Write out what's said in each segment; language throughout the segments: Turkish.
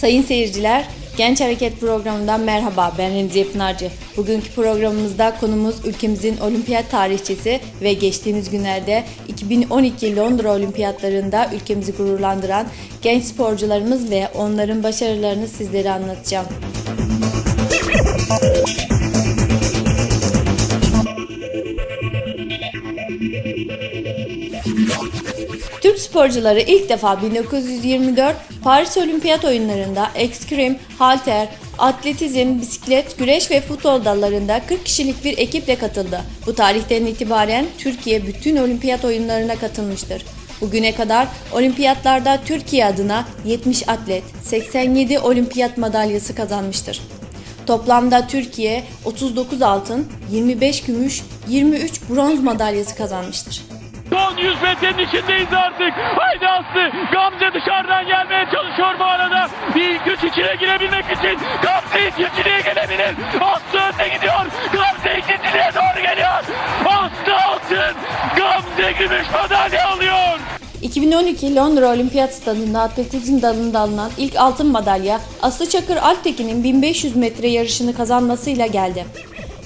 Sayın seyirciler, Genç Hareket programından merhaba. Ben Remziye Pınarcı. Bugünkü programımızda konumuz ülkemizin olimpiyat tarihçesi ve geçtiğimiz günlerde 2012 Londra Olimpiyatlarında ülkemizi gururlandıran genç sporcularımız ve onların başarılarını sizlere anlatacağım. Türk sporcuları ilk defa 1924 Paris Olimpiyat Oyunları'nda ekskrim, halter, atletizm, bisiklet, güreş ve futbol dallarında 40 kişilik bir ekiple katıldı. Bu tarihten itibaren Türkiye bütün olimpiyat oyunlarına katılmıştır. Bugüne kadar olimpiyatlarda Türkiye adına 70 atlet, 87 olimpiyat madalyası kazanmıştır. Toplamda Türkiye 39 altın, 25 gümüş, 23 bronz madalyası kazanmıştır. Son 100 metrenin içindeyiz artık. Haydi Aslı. Gamze dışarıdan gelmeye çalışıyor bu arada. Bir ilk üç içine girebilmek için. Gamze ikinciliğe gelebilir. Aslı önde gidiyor. Gamze ikinciliğe doğru geliyor. Aslı altın. Gamze gümüş madalya alıyor. 2012 Londra Olimpiyat Stadında atletizm dalında alınan ilk altın madalya Aslı Çakır Alptekin'in 1500 metre yarışını kazanmasıyla geldi.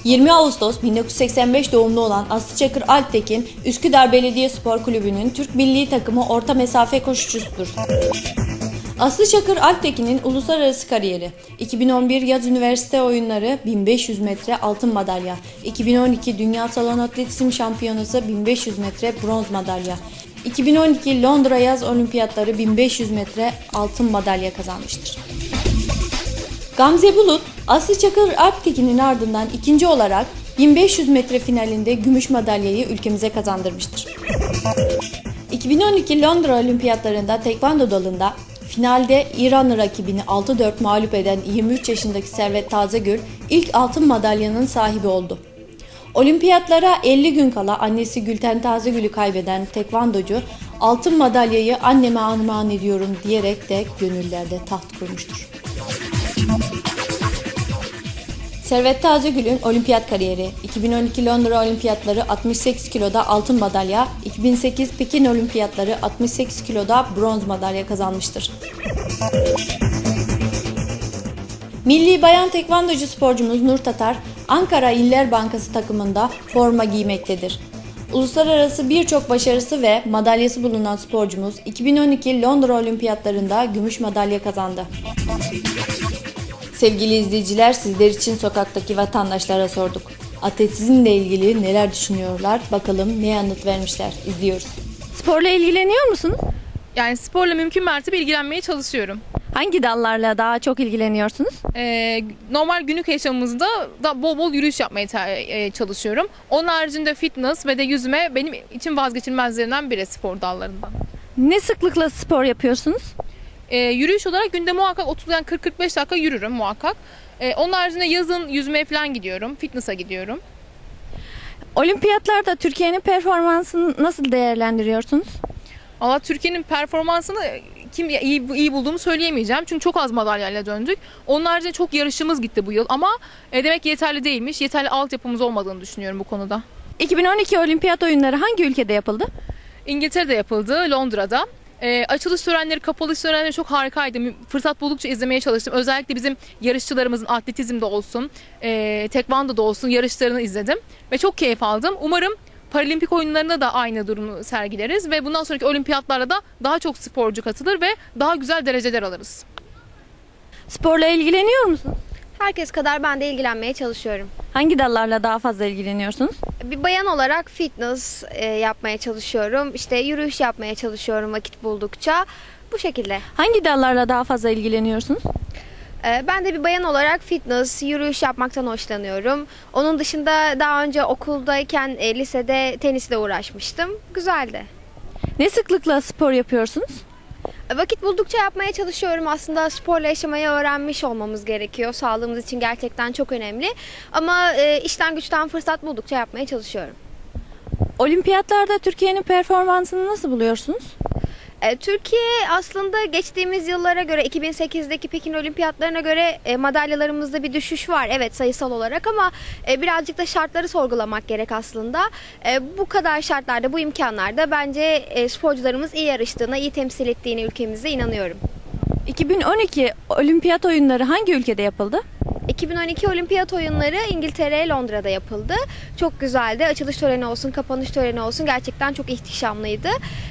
20 Ağustos 1985 doğumlu olan Aslı Çakır Alptekin, Üsküdar Belediyespor Kulübü'nün Türk milli takımı orta mesafe koşucusudur. Aslı Çakır Alptekin'in uluslararası kariyeri 2011 Yaz Üniversite Oyunları 1500 metre altın madalya 2012 Dünya Salon Atletizm Şampiyonası 1500 metre bronz madalya 2012 Londra Yaz Olimpiyatları 1500 metre altın madalya kazanmıştır. Gamze Bulut, Aslı Çakır Alptekin'in ardından ikinci olarak 1500 metre finalinde gümüş madalyayı ülkemize kazandırmıştır. 2012 Londra Olimpiyatlarında tekvando dalında finalde İran rakibini 6-4 mağlup eden 23 yaşındaki Servet Tazegül ilk altın madalyanın sahibi oldu. Olimpiyatlara 50 gün kala annesi Gülten Tazegül'ü kaybeden tekvandocu altın madalyayı anneme armağan ediyorum diyerek de gönüllerde taht kurmuştur. Servet Tazegül'ün olimpiyat kariyeri 2012 Londra Olimpiyatları 68 kiloda altın madalya, 2008 Pekin Olimpiyatları 68 kiloda bronz madalya kazanmıştır. Milli bayan tekvandocu sporcumuz Nur Tatar, Ankara İller Bankası takımında forma giymektedir. Uluslararası birçok başarısı ve madalyası bulunan sporcumuz 2012 Londra Olimpiyatlarında gümüş madalya kazandı. Sevgili izleyiciler sizler için sokaktaki vatandaşlara sorduk. Atletizmle ilgili neler düşünüyorlar bakalım ne yanıt vermişler izliyoruz. Sporla ilgileniyor musunuz? Yani sporla mümkün mertebe ilgilenmeye çalışıyorum. Hangi dallarla daha çok ilgileniyorsunuz? Ee, normal günlük yaşamımızda da bol bol yürüyüş yapmaya e, çalışıyorum. Onun haricinde fitness ve de yüzme benim için vazgeçilmezlerinden biri spor dallarından. Ne sıklıkla spor yapıyorsunuz? Ee, yürüyüş olarak günde muhakkak 30 yani 40-45 dakika yürürüm muhakkak. Ee, onun haricinde yazın yüzmeye falan gidiyorum. Fitness'a gidiyorum. Olimpiyatlarda Türkiye'nin performansını nasıl değerlendiriyorsunuz? Valla Türkiye'nin performansını kim iyi, iyi bulduğumu söyleyemeyeceğim. Çünkü çok az madalyayla döndük. Onun haricinde çok yarışımız gitti bu yıl ama e, demek yeterli değilmiş. Yeterli altyapımız olmadığını düşünüyorum bu konuda. 2012 Olimpiyat Oyunları hangi ülkede yapıldı? İngiltere'de yapıldı, Londra'da. Ee, açılış törenleri, kapanış törenleri çok harikaydı. Fırsat buldukça izlemeye çalıştım. Özellikle bizim yarışçılarımızın atletizmde olsun, e, tekvandoda olsun yarışlarını izledim. Ve çok keyif aldım. Umarım Paralimpik oyunlarında da aynı durumu sergileriz. Ve bundan sonraki olimpiyatlarda da daha çok sporcu katılır ve daha güzel dereceler alırız. Sporla ilgileniyor musunuz? Herkes kadar ben de ilgilenmeye çalışıyorum. Hangi dallarla daha fazla ilgileniyorsunuz? Bir bayan olarak fitness e, yapmaya çalışıyorum. İşte yürüyüş yapmaya çalışıyorum vakit buldukça. Bu şekilde. Hangi dallarla daha fazla ilgileniyorsunuz? E, ben de bir bayan olarak fitness, yürüyüş yapmaktan hoşlanıyorum. Onun dışında daha önce okuldayken e, lisede tenisle uğraşmıştım. Güzeldi. Ne sıklıkla spor yapıyorsunuz? E, Vakit buldukça yapmaya çalışıyorum. Aslında sporla yaşamayı öğrenmiş olmamız gerekiyor. Sağlığımız için gerçekten çok önemli. Ama e, işten güçten fırsat buldukça yapmaya çalışıyorum. Olimpiyatlarda Türkiye'nin performansını nasıl buluyorsunuz? E, Türkiye aslında geçtiğimiz yıllara göre 2008'deki Pekin Olimpiyatlarına göre e, madalyalarımızda bir düşüş var. Evet sayısal olarak ama e, birazcık da şartları sorgulamak gerek aslında. Bu kadar şartlarda, bu imkanlarda bence sporcularımız iyi yarıştığına, iyi temsil ettiğine ülkemize inanıyorum. 2012 olimpiyat oyunları hangi ülkede yapıldı? 2012 Olimpiyat Oyunları İngiltere, Londra'da yapıldı. Çok güzeldi. Açılış töreni olsun, kapanış töreni olsun gerçekten çok ihtişamlıydı.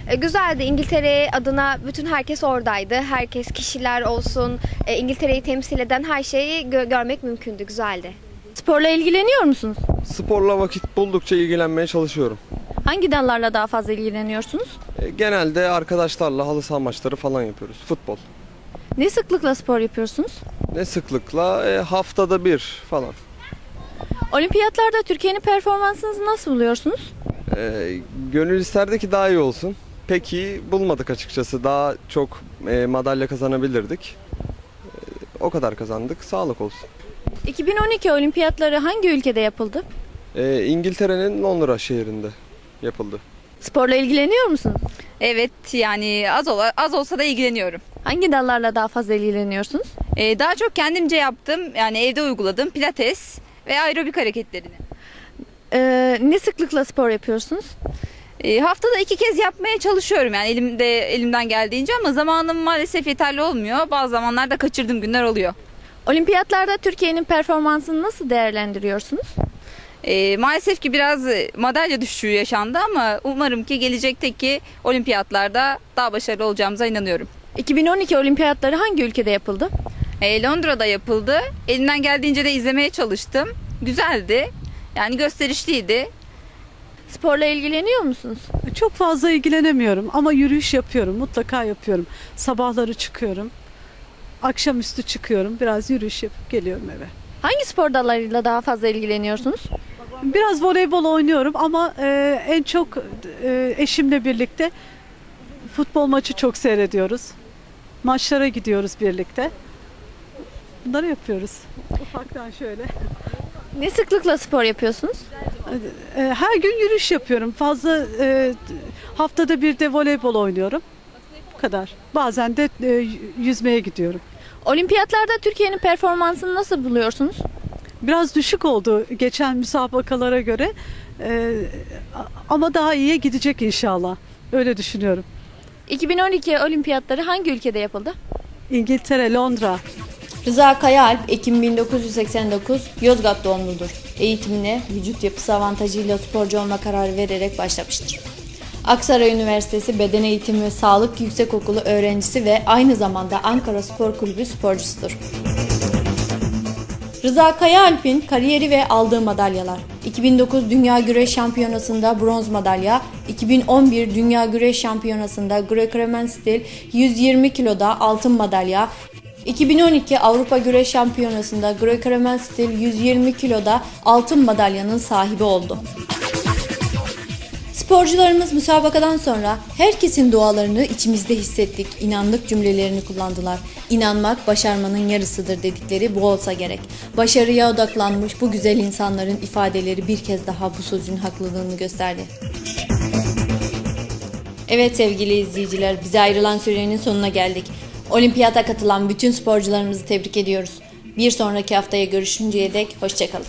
E, güzeldi. İngiltere adına bütün herkes oradaydı. Herkes, kişiler olsun, e, İngiltere'yi temsil eden her şeyi gö- görmek mümkündü. Güzeldi. Sporla ilgileniyor musunuz? Sporla vakit buldukça ilgilenmeye çalışıyorum. Hangi dallarla daha fazla ilgileniyorsunuz? E, Genelde arkadaşlarla halı saha maçları falan yapıyoruz. Futbol. Ne sıklıkla spor yapıyorsunuz? Ne sıklıkla? E, haftada bir falan. Olimpiyatlarda Türkiye'nin performansınızı nasıl buluyorsunuz? E, gönül isterdi ki daha iyi olsun. Pek iyi bulmadık açıkçası. Daha çok e, madalya kazanabilirdik. E, o kadar kazandık. Sağlık olsun. 2012 olimpiyatları hangi ülkede yapıldı? E, İngiltere'nin Londra şehrinde yapıldı. Sporla ilgileniyor musunuz? Evet yani az ola, az olsa da ilgileniyorum. Hangi dallarla daha fazla ilgileniyorsunuz? Ee, daha çok kendimce yaptım yani evde uyguladım pilates ve aerobik hareketlerini. Ee, ne sıklıkla spor yapıyorsunuz? Ee, haftada iki kez yapmaya çalışıyorum yani elimde elimden geldiğince ama zamanım maalesef yeterli olmuyor. Bazı zamanlarda kaçırdığım günler oluyor. Olimpiyatlarda Türkiye'nin performansını nasıl değerlendiriyorsunuz? Ee, maalesef ki biraz e, madalya düşüşü yaşandı ama umarım ki gelecekteki olimpiyatlarda daha başarılı olacağımıza inanıyorum. 2012 olimpiyatları hangi ülkede yapıldı? Ee, Londra'da yapıldı. Elimden geldiğince de izlemeye çalıştım. Güzeldi. Yani gösterişliydi. Sporla ilgileniyor musunuz? Çok fazla ilgilenemiyorum ama yürüyüş yapıyorum. Mutlaka yapıyorum. Sabahları çıkıyorum. Akşamüstü çıkıyorum. Biraz yürüyüş yapıp geliyorum eve. Hangi spor dallarıyla daha fazla ilgileniyorsunuz? Biraz voleybol oynuyorum ama e, en çok e, eşimle birlikte futbol maçı çok seyrediyoruz. Maçlara gidiyoruz birlikte. Bunları yapıyoruz. Ufaktan şöyle. Ne sıklıkla spor yapıyorsunuz? E, Her gün yürüyüş yapıyorum. Fazla e, haftada bir de voleybol oynuyorum. Bu kadar. Bazen de e, yüzmeye gidiyorum. Olimpiyatlarda Türkiye'nin performansını nasıl buluyorsunuz? Biraz düşük oldu geçen müsabakalara göre. E, ama daha iyiye gidecek inşallah. Öyle düşünüyorum. 2012 olimpiyatları hangi ülkede yapıldı? İngiltere, Londra. Rıza Kayaalp, Ekim 1989, Yozgat doğumludur. Eğitimine vücut yapısı avantajıyla sporcu olma kararı vererek başlamıştır. Aksaray Üniversitesi Beden Eğitimi ve Sağlık Yüksekokulu öğrencisi ve aynı zamanda Ankara Spor Kulübü sporcusudur. Rıza Kayaalp'in kariyeri ve aldığı madalyalar. 2009 Dünya Güreş Şampiyonası'nda bronz madalya, 2011 Dünya Güreş Şampiyonası'nda Greco-Roman stil 120 kiloda altın madalya, 2012 Avrupa Güreş Şampiyonası'nda Greco-Roman stil 120 kiloda altın madalyanın sahibi oldu. Sporcularımız müsabakadan sonra herkesin dualarını içimizde hissettik, inandık cümlelerini kullandılar. İnanmak başarmanın yarısıdır dedikleri bu olsa gerek. Başarıya odaklanmış bu güzel insanların ifadeleri bir kez daha bu sözün haklılığını gösterdi. Evet sevgili izleyiciler, bize ayrılan sürenin sonuna geldik. Olimpiyata katılan bütün sporcularımızı tebrik ediyoruz. Bir sonraki haftaya görüşünceye dek hoşçakalın.